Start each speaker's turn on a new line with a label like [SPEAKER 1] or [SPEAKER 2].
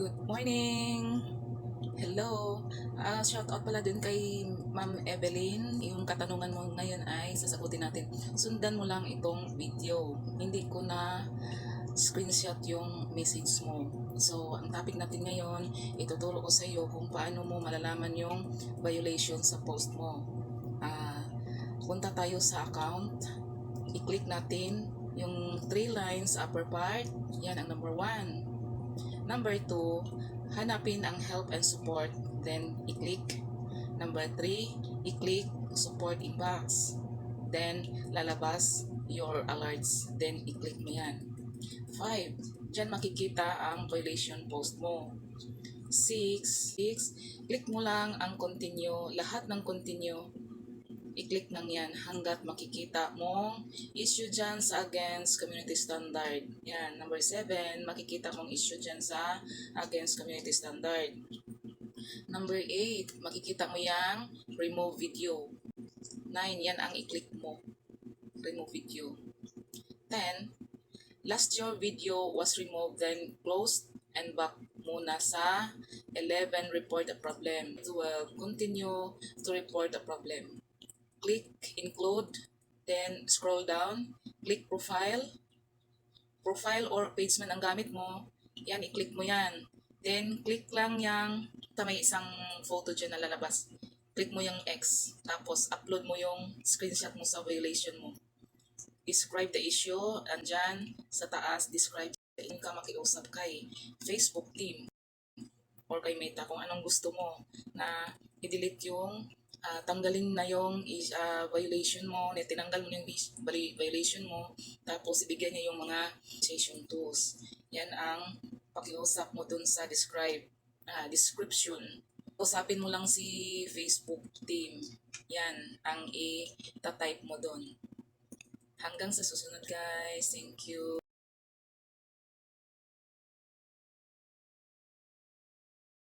[SPEAKER 1] Good morning! Hello! Ah, shout out pala dun kay Ma'am Evelyn. Yung katanungan mo ngayon ay sasagutin natin. Sundan mo lang itong video. Hindi ko na screenshot yung message mo. So, ang topic natin ngayon, ituturo ko sa iyo kung paano mo malalaman yung violation sa post mo. Ah, punta tayo sa account. I-click natin yung three lines upper part. Yan ang number one. Number two, hanapin ang help and support. Then, i-click. Number three, i-click support inbox. Then, lalabas your alerts. Then, i-click mo yan. Five, dyan makikita ang violation post mo. Six, six, click mo lang ang continue. Lahat ng continue, i-click nang yan hanggat makikita mong issue dyan sa against community standard. Yan. Number 7, makikita mong issue dyan sa against community standard. Number 8, makikita mo yang remove video. 9, yan ang i-click mo. Remove video. 10, last your video was removed then closed and back muna sa 11, report a problem. 12, continue to report a problem click include, then scroll down, click profile, profile or page man ang gamit mo, yan, i-click mo yan. Then, click lang yung, ta may isang photo dyan na lalabas. Click mo yung X, tapos upload mo yung screenshot mo sa violation mo. Describe the issue, andyan, sa taas, describe kung ka makiusap kay Facebook team or kay Meta kung anong gusto mo na i-delete yung ah, tanggalin na yung is- ah, violation mo, na tinanggal mo na yung violation mo, tapos ibigyan niya yung mga session tools. Yan ang pakiusap mo dun sa describe, ah, description. Usapin mo lang si Facebook team. Yan ang i-type mo dun. Hanggang sa susunod guys. Thank you.